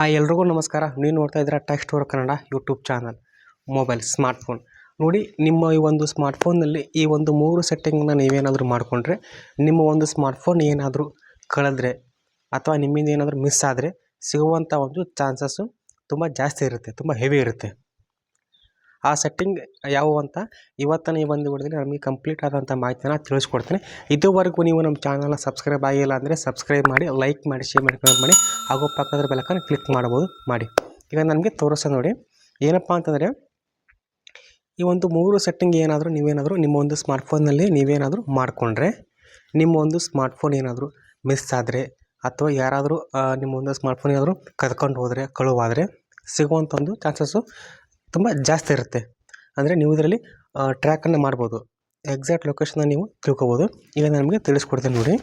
Hi, ಎಲ್ರಿಗೂ ನಮಸ್ಕಾರ. ನೀವು ನೋಡ್ತಾ ಇದ್ದೀರಾ text store Kannada YouTube channel, mobile, smartphone. ನೋಡಿ, ನಿಮ್ಮ ಈ ಒಂದು ಸ್ಮಾರ್ಟ್ಫೋನ್ನಲ್ಲಿ ಈ ಒಂದು ಮೂರು ಸೆಟ್ಟಿಂಗ್ನ ನೀವೇನಾದರೂ ಮಾಡಿಕೊಂಡ್ರೆ, ನಿಮ್ಮ ಒಂದು ಸ್ಮಾರ್ಟ್ಫೋನ್ ಏನಾದರೂ ಕಳೆದ್ರೆ ಅಥವಾ ನಿಮ್ಮಿಂದ ಏನಾದರೂ ಮಿಸ್ ಆದರೆ ಸಿಗುವಂಥ ಒಂದು ಚಾನ್ಸಸ್ಸು ತುಂಬ ಜಾಸ್ತಿ ಇರುತ್ತೆ, ತುಂಬ ಹೆವಿ ಇರುತ್ತೆ. ಆ ಸೆಟ್ಟಿಂಗ್ ಯಾವುವು ಅಂತ ಇವತ್ತಿನ ಈ ಒಂದು ವಿಡಿಯೋದಲ್ಲಿ ನಮಗೆ ಕಂಪ್ಲೀಟ್ ಆದಂಥ ಮಾಹಿತಿನ ತಿಳಿಸ್ಕೊಡ್ತೀನಿ. ಇದುವರೆಗೂ ನೀವು ನಮ್ಮ ಚಾನಲ್ನ ಸಬ್ಸ್ಕ್ರೈಬ್ ಆಗಿಲ್ಲ ಅಂದರೆ ಸಬ್ಸ್ಕ್ರೈಬ್ ಮಾಡಿ ಲೈಕ್ ಮಾಡಿ ಶೇರ್ ಮಾಡಿ ಕಮೆಂಟ್ ಮಾಡಿ, ಹಾಗೂ ಪಕ್ಕದ ಬೆಲಕನ್ನು ಕ್ಲಿಕ್ ಮಾಡ್ಬೋದು ಮಾಡಿ. ಈಗ ನನಗೆ ತೋರಿಸ ನೋಡಿ, ಏನಪ್ಪ ಅಂತಂದರೆ ಈ ಒಂದು ಮೂರು ಸೆಟ್ಟಿಂಗ್ ಏನಾದರೂ ನೀವೇನಾದರೂ ನಿಮ್ಮ ಒಂದು ಸ್ಮಾರ್ಟ್ಫೋನಲ್ಲಿ ನೀವೇನಾದರೂ ಮಾಡಿಕೊಂಡ್ರೆ, ನಿಮ್ಮ ಒಂದು ಸ್ಮಾರ್ಟ್ಫೋನ್ ಏನಾದರೂ ಮಿಸ್ ಆದರೆ ಅಥವಾ ಯಾರಾದರೂ ನಿಮ್ಮ ಒಂದು ಸ್ಮಾರ್ಟ್ಫೋನ್ ಏನಾದರೂ ಕದ್ಕೊಂಡು ಹೋದರೆ, ಕಳುವಾದರೆ ಸಿಗುವಂಥ ಒಂದು ಚಾನ್ಸಸ್ಸು ತುಂಬ ಜಾಸ್ತಿ ಇರುತ್ತೆ. ಅಂದರೆ ನೀವು ಇದರಲ್ಲಿ ಟ್ರ್ಯಾಕನ್ನು ಮಾಡ್ಬೋದು. ಎಕ್ಸಾಕ್ಟ್ ಲೊಕೇಶನ್ನ ನೀವು ತಿಳ್ಕೊಬೋದು. ಈಗ ನಾನು ನಿಮಗೆ ತಿಳಿಸ್ಕೊಡ್ತೀನಿ ನೋಡಿ.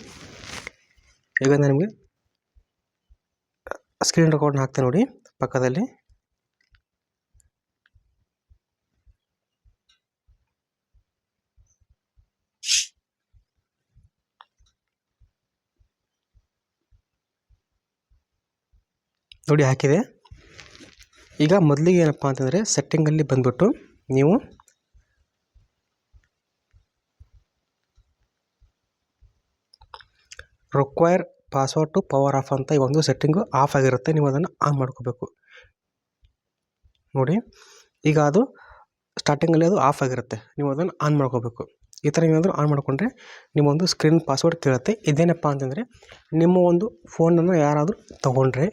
ಈಗ ನಾನು ನಿಮಗೆ ಸ್ಕ್ರೀನ್ ರೆಕಾರ್ಡ್ನ ಹಾಕ್ತೀನಿ ನೋಡಿ, ಪಕ್ಕದಲ್ಲಿ. ನೋಡಿ, ಹಾಕಿದೆ. ಈಗ ಮೊದಲಿಗೆ ಏನಪ್ಪ ಅಂತಂದರೆ ಸೆಟ್ಟಿಂಗಲ್ಲಿ ಬಂದ್ಬಿಟ್ಟು ನೀವು require password to power off ಅಂತ ಈ ಒಂದು ಸೆಟ್ಟಿಂಗು ಆಫ್ ಆಗಿರುತ್ತೆ. ನೀವು ಅದನ್ನು ಆನ್ ಮಾಡ್ಕೋಬೇಕು. ನೋಡಿ, ಈಗ ಅದು ಸ್ಟಾರ್ಟಿಂಗಲ್ಲಿ ಅದು ಆಫ್ ಆಗಿರುತ್ತೆ. ನೀವು ಅದನ್ನು ಆನ್ ಮಾಡ್ಕೋಬೇಕು. ಈ ಥರ ಏನಾದರೂ ಆನ್ ಮಾಡಿಕೊಂಡ್ರೆ ನಿಮ್ಮ ಒಂದು ಸ್ಕ್ರೀನ್ ಪಾಸ್ವರ್ಡ್ ಕೇಳುತ್ತೆ. ಇದೇನಪ್ಪ ಅಂತಂದರೆ ನಿಮ್ಮ ಒಂದು ಫೋನನ್ನು ಯಾರಾದರೂ ತೊಗೊಂಡ್ರೆ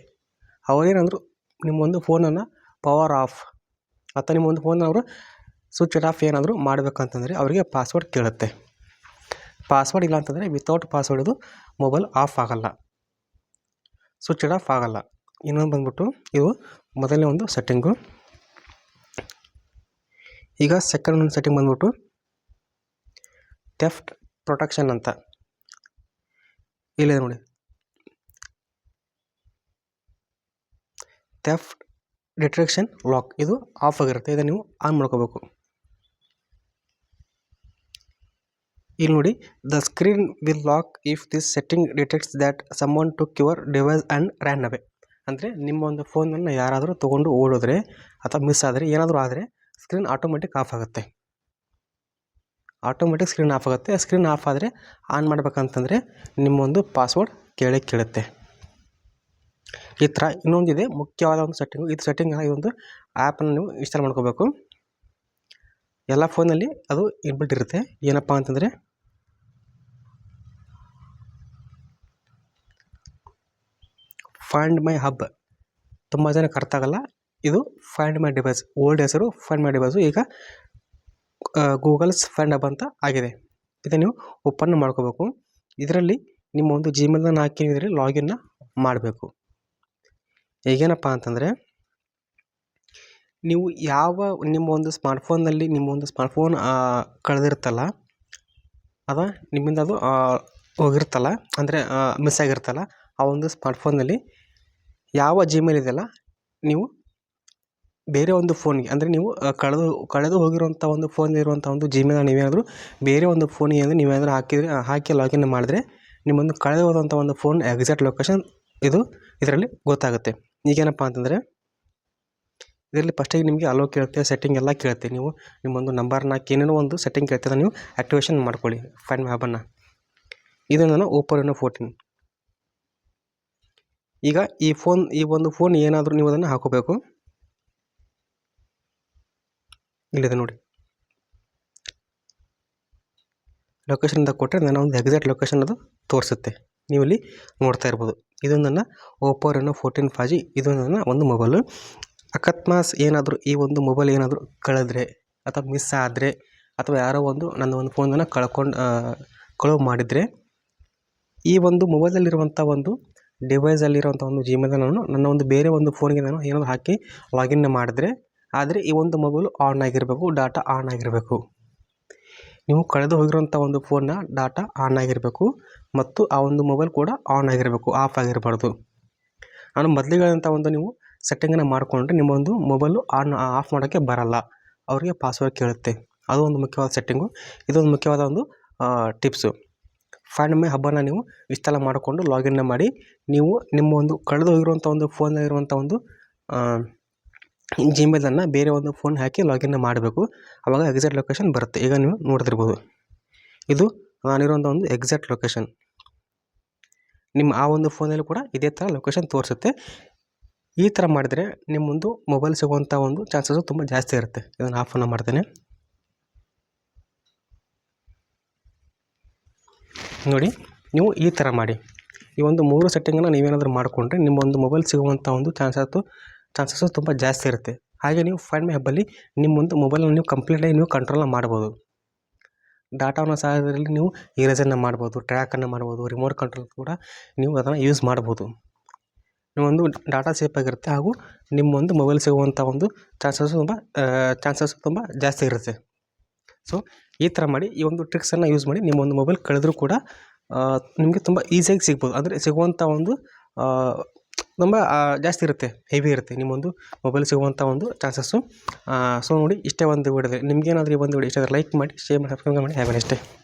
ಅವರೇನಾದರೂ ನಿಮ್ಮ ಒಂದು ಫೋನನ್ನು ಪವರ್ ಆಫ್ ಅಥವಾ ನಿಮ್ಮ ಒಂದು ಫೋನ್ ಅವರು ಸ್ವಿಚ್ ಆಫ್ ಏನಾದರೂ ಮಾಡಬೇಕಂತಂದರೆ ಅವರಿಗೆ ಪಾಸ್ವರ್ಡ್ ಕೇಳುತ್ತೆ. ಪಾಸ್ವರ್ಡ್ ಇಲ್ಲ ಅಂತಂದರೆ ವಿತೌಟ್ ಪಾಸ್ವರ್ಡ್ ಇದು ಮೊಬೈಲ್ ಆಫ್ ಆಗಲ್ಲ. ಸ್ವಿಚ್ ಆಫ್ ಆಗಲ್ಲ. ಇನ್ನೊಂದು ಬಂದ್ಬಿಟ್ಟು ಇದು ಮೊದಲನೇ ಒಂದು ಸೆಟ್ಟಿಂಗು ಈಗ ಸೆಕೆಂಡ್ ಒಂದು ಸೆಟ್ಟಿಂಗ್ ಬಂದ್ಬಿಟ್ಟು ಥೆಫ್ಟ್ ಪ್ರೊಟೆಕ್ಷನ್ ಅಂತ. ಇಲ್ಲಿದೆ ನೋಡಿ. Theft detection lock. ಇದು ಆಫ್ ಆಗಿರುತ್ತೆ. ಇದನ್ನು ನೀವು ಆನ್ ಮಾಡ್ಕೋಬೇಕು. ಇಲ್ಲಿ ನೋಡಿ, the screen will lock if this setting detects that someone to cure device and ran away. ಅಂದರೆ ನಿಮ್ಮ ಒಂದು ಫೋನನ್ನು ಯಾರಾದರೂ ತೊಗೊಂಡು ಓಡಿದ್ರೆ ಅಥವಾ ಮಿಸ್ ಆದರೆ, ಏನಾದರೂ ಆದರೆ ಸ್ಕ್ರೀನ್ ಆಟೋಮೆಟಿಕ್ ಆಫ್ ಆಗುತ್ತೆ. ಆಟೋಮೆಟಿಕ್ ಸ್ಕ್ರೀನ್ ಆಫ್ ಆಗುತ್ತೆ. ಸ್ಕ್ರೀನ್ ಆಫ್ ಆದರೆ ಆನ್ ಮಾಡಬೇಕಂತಂದರೆ ನಿಮ್ಮೊಂದು ಪಾಸ್ವರ್ಡ್ ಕೇಳಿ ಕೇಳುತ್ತೆ. ಈ ಥರ ಇನ್ನೊಂದಿದೆ ಮುಖ್ಯವಾದ ಒಂದು ಸೆಟ್ಟಿಂಗು ಇದು ಸೆಟ್ಟಿಂಗ್ ಒಂದು ಆ್ಯಪನ್ನು ನೀವು ಇನ್ಸ್ಟಾಲ್ ಮಾಡ್ಕೋಬೇಕು. ಎಲ್ಲ ಫೋನಲ್ಲಿ ಅದು ಇನ್ಬಿಲ್ಟ್ ಇರುತ್ತೆ. ಏನಪ್ಪ ಅಂತಂದರೆ ಫೈಂಡ್ ಮೈ ಹಬ್ ತುಂಬ ಜನಕ್ಕೆ ಅರ್ಥ ಆಗಲ್ಲ. ಇದು ಫೈಂಡ್ ಮೈ ಡಿವೈಸ್ ಓಲ್ಡ್ ಹೆಸರು ಫೈಂಡ್ ಮೈ ಡಿವೈಸು ಈಗ ಗೂಗಲ್ಸ್ ಫೈಂಡ್ ಹಬ್ ಅಂತ ಆಗಿದೆ. ಇದನ್ನು ನೀವು ಓಪನ್ ಮಾಡ್ಕೋಬೇಕು. ಇದರಲ್ಲಿ ನಿಮ್ಮ ಒಂದು ಜಿಮೇಲ್ನ ಹಾಕಿ ಇದರಲ್ಲಿ ಲಾಗಿನ್ನ ಮಾಡಬೇಕು. ಈಗೇನಪ್ಪ ಅಂತಂದರೆ, ನೀವು ಯಾವ ನಿಮ್ಮ ಒಂದು ಸ್ಮಾರ್ಟ್ ಫೋನ್ನಲ್ಲಿ ನಿಮ್ಮ ಒಂದು ಸ್ಮಾರ್ಟ್ಫೋನ್ ಕಳೆದಿರುತ್ತಲ್ಲ ಅದ ನಿಮ್ಮಿಂದ ಅದು ಹೋಗಿರುತ್ತಲ್ಲ ಅಂದರೆ ಮಿಸ್ ಆಗಿರುತ್ತಲ್ಲ ಆ ಒಂದು ಸ್ಮಾರ್ಟ್ ಫೋನ್ನಲ್ಲಿ ಯಾವ ಜಿಮೇಲ್ ಇದೆಯಲ್ಲ, ನೀವು ಬೇರೆ ಒಂದು ಫೋನ್ಗೆ, ಅಂದರೆ ನೀವು ಕಳೆದು ಕಳೆದು ಹೋಗಿರುವಂಥ ಒಂದು ಫೋನ್ ಇರುವಂಥ ಒಂದು ಜಿಮೇಲ್ ನೀವೇನಾದರೂ ಬೇರೆ ಒಂದು ಫೋನಿಗೆ ಅಂದರೆ ನೀವೇನಾದರೂ ಹಾಕಿದರೆ ಹಾಕಿ ಲಾಗಿನ್ ಮಾಡಿದ್ರೆ ನಿಮ್ಮೊಂದು ಕಳೆದು ಹೋದಂಥ ಒಂದು ಫೋನ್ ಎಕ್ಸಾಕ್ಟ್ ಲೊಕೇಶನ್ ಇದು ಇದರಲ್ಲಿ ಗೊತ್ತಾಗುತ್ತೆ. ಈಗೇನಪ್ಪ ಅಂತಂದರೆ, ಇದರಲ್ಲಿ ಫಸ್ಟಿಗೆ ನಿಮಗೆ ಅಲೋ ಕೇಳುತ್ತೆ ಸೆಟ್ಟಿಂಗ್ ಎಲ್ಲ ಕೇಳುತ್ತೆ. ನೀವು ನಿಮ್ಮೊಂದು ನಂಬರ್ನ ಏನೇನೋ ಒಂದು ಸೆಟ್ಟಿಂಗ್ ಕೇಳ್ತದೆ ನೀವು ಆ್ಯಕ್ಟಿವೇಶನ್ ಮಾಡ್ಕೊಳ್ಳಿ ಫೈನ್ ಹ್ಯಾಬನ್ನು ಇದು ನಾನು ಓಪೋ ರೆನೋ ಫೋರ್ಟೀನ್ ಈಗ ಈ ಫೋನ್ ಈ ಒಂದು ಫೋನ್ ಏನಾದರೂ ನೀವು ಅದನ್ನು ಹಾಕೋಬೇಕು. ಇಲ್ಲಿದೆ ನೋಡಿ. ಲೊಕೇಶನ್ ಅಂತ ಕೊಟ್ಟರೆ ನಾನು ಒಂದು ಎಕ್ಸಾಕ್ಟ್ ಲೊಕೇಶನ್ ಅದು ತೋರಿಸುತ್ತೆ. ನೀವು ಇಲ್ಲಿ ನೋಡ್ತಾ ಇರ್ಬೋದು. ಇದು ನನ್ನ Oppo Reno fourteen five G ಇದು ನನ್ನ ಒಂದು ಮೊಬೈಲು ಅಕಸ್ಮಾತ್ ಏನಾದರೂ ಈ ಒಂದು ಮೊಬೈಲ್ ಏನಾದರೂ ಕಳೆದ್ರೆ ಅಥವಾ ಮಿಸ್ ಆದರೆ ಅಥವಾ ಯಾರೋ ಒಂದು ನನ್ನ ಒಂದು ಫೋನನ್ನು ಕಳ್ಕೊಂಡು ಕಳುವು ಮಾಡಿದರೆ ಈ ಒಂದು ಮೊಬೈಲಲ್ಲಿರುವಂಥ ಒಂದು ಡಿವೈಸಲ್ಲಿರುವಂಥ ಒಂದು ಜಿಮೇಲ್ ನಾನು ನನ್ನ ಒಂದು ಬೇರೆ ಒಂದು ಫೋನ್ಗೆ ನಾನು ಏನಾದರೂ ಹಾಕಿ ಲಾಗಿನ್ ಮಾಡಿದ್ರೆ, ಆದರೆ ಈ ಒಂದು ಮೊಬೈಲು ಆನ್ ಆಗಿರಬೇಕು ಡಾಟಾ ಆನ್ ಆಗಿರಬೇಕು. ನೀವು ಕಳೆದು ಹೋಗಿರುವಂಥ ಒಂದು ಫೋನ್ನ ಡಾಟಾ ಆನ್ ಆಗಿರಬೇಕು ಮತ್ತು ಆ ಒಂದು ಮೊಬೈಲ್ ಕೂಡ ಆನ್ ಆಗಿರಬೇಕು ಆಫ್ ಆಗಿರಬಾರ್ದು. ನಾನು ಮೊದಲಿಗೆ ಒಂದು ನೀವು ಸೆಟ್ಟಿಂಗನ್ನು ಮಾಡಿಕೊಂಡ್ರೆ ನಿಮ್ಮ ಒಂದು ಮೊಬೈಲು ಆನ್ ಆಫ್ ಮಾಡೋಕ್ಕೆ ಬರಲ್ಲ. ಅವರಿಗೆ ಪಾಸ್ವರ್ಡ್ ಕೇಳುತ್ತೆ. ಅದು ಒಂದು ಮುಖ್ಯವಾದ ಸೆಟ್ಟಿಂಗು ಇದೊಂದು ಮುಖ್ಯವಾದ ಒಂದು ಟಿಪ್ಸು ಫೈಂಡ್ ಮೈ ಹಬ್ಬನ ನೀವು ಇಷ್ಟೆಲ್ಲ ಮಾಡಿಕೊಂಡು ಲಾಗಿನ್ನ ಮಾಡಿ ನೀವು ನಿಮ್ಮ ಒಂದು ಕಳೆದು ಹೋಗಿರುವಂಥ ಒಂದು ಫೋನಲ್ಲಿರುವಂಥ ಒಂದು ಜಿಮೇಲನ್ನು ಬೇರೆ ಒಂದು ಫೋನ್ ಹಾಕಿ ಲಾಗಿನ್ ಮಾಡಬೇಕು. ಆವಾಗ ಎಕ್ಸಾಕ್ಟ್ ಲೊಕೇಶನ್ ಬರುತ್ತೆ. ಈಗ ನೀವು ನೋಡ್ತಿರ್ಬೋದು. ಇದು ನಾನಿರೋಂಥ ಒಂದು ಎಕ್ಸಾಕ್ಟ್ ಲೊಕೇಶನ್ ನಿಮ್ಮ ಆ ಒಂದು ಫೋನಲ್ಲೂ ಕೂಡ ಇದೇ ಥರ ಲೊಕೇಶನ್ ತೋರಿಸುತ್ತೆ. ಈ ಥರ ಮಾಡಿದರೆ ನಿಮ್ಮೊಂದು ಮೊಬೈಲ್ ಸಿಗುವಂಥ ಒಂದು ಚಾನ್ಸಸ್ಸು ತುಂಬ ಜಾಸ್ತಿ ಇರುತ್ತೆ. ಇದನ್ನು ಆಫನ್ನು ಮಾಡ್ತೇನೆ. ನೋಡಿ, ನೀವು ಈ ಥರ ಮಾಡಿ. ಈ ಒಂದು ಮೂರು ಸೆಟ್ಟಿಂಗನ್ನು ನೀವೇನಾದರೂ ಮಾಡಿಕೊಂಡ್ರೆ ನಿಮ್ಮ ಒಂದು ಮೊಬೈಲ್ ಸಿಗುವಂಥ ಒಂದು ಚಾನ್ಸಸ್ಸು ಚಾನ್ಸಸ್ಸು ತುಂಬ ಜಾಸ್ತಿ ಇರುತ್ತೆ. ಹಾಗೆ ನೀವು ಫೈಂಡ್ ಮೈ ಹಬ್ಬಲ್ಲಿ ನಿಮ್ಮ ಒಂದು ಮೊಬೈಲನ್ನು ನೀವು ಕಂಪ್ಲೀಟಾಗಿ ನೀವು ಕಂಟ್ರೋಲ್ನ ಮಾಡ್ಬೋದು. ಡಾಟಾವನ್ನು ಸಹಾಯದಲ್ಲಿ ನೀವು ಇರೇಜನ್ನು ಮಾಡ್ಬೋದು ಟ್ರ್ಯಾಕನ್ನು ಮಾಡ್ಬೋದು ರಿಮೋಟ್ ಕಂಟ್ರೋಲ್ ಕೂಡ ನೀವು ಅದನ್ನು ಯೂಸ್ ಮಾಡ್ಬೋದು. ಒಂದು ಡಾಟಾ ಸೇಫ್ ಆಗಿರುತ್ತೆ ಹಾಗೂ ನಿಮ್ಮೊಂದು ಮೊಬೈಲ್ ಸಿಗುವಂಥ ಒಂದು ಚಾನ್ಸಸ್ಸು ತುಂಬ ಚಾನ್ಸಸ್ ತುಂಬ ಜಾಸ್ತಿ ಇರುತ್ತೆ. ಸೊ ಈ ಥರ ಮಾಡಿ ಈ ಒಂದು ಟ್ರಿಕ್ಸನ್ನು ಯೂಸ್ ಮಾಡಿ ನಿಮ್ಮ ಒಂದು ಮೊಬೈಲ್ ಕಳೆದರೂ ಕೂಡ ನಿಮಗೆ ತುಂಬ ಈಸಿಯಾಗಿ ಸಿಗ್ಬೋದು. ಅಂದರೆ ಸಿಗುವಂಥ ಒಂದು ತುಂಬ ಜಾಸ್ತಿ ಇರುತ್ತೆ ಹೆವಿ ಇರುತ್ತೆ ನಿಮ್ಮೊಂದು ಮೊಬೈಲ್ ಸಿಗುವಂಥ ಒಂದು ಚಾನ್ಸಸ್ಸು ಸೊ ನೋಡಿ ಇಷ್ಟೇ ಒಂದು ವಿಡಿಯೋದಲ್ಲಿ ನಿಮಗೇನಾದರೂ ಈ ಒಂದು ವಿಡಿಯೋ ಇಷ್ಟ ಆದರೆ ಲೈಕ್ ಮಾಡಿ ಶೇರ್ ಮಾಡಿ ಸಬ್ಸ್ಕ್ರೈಬ್ ಮಾಡಿ ಹ್ಯಾವ್ ಎ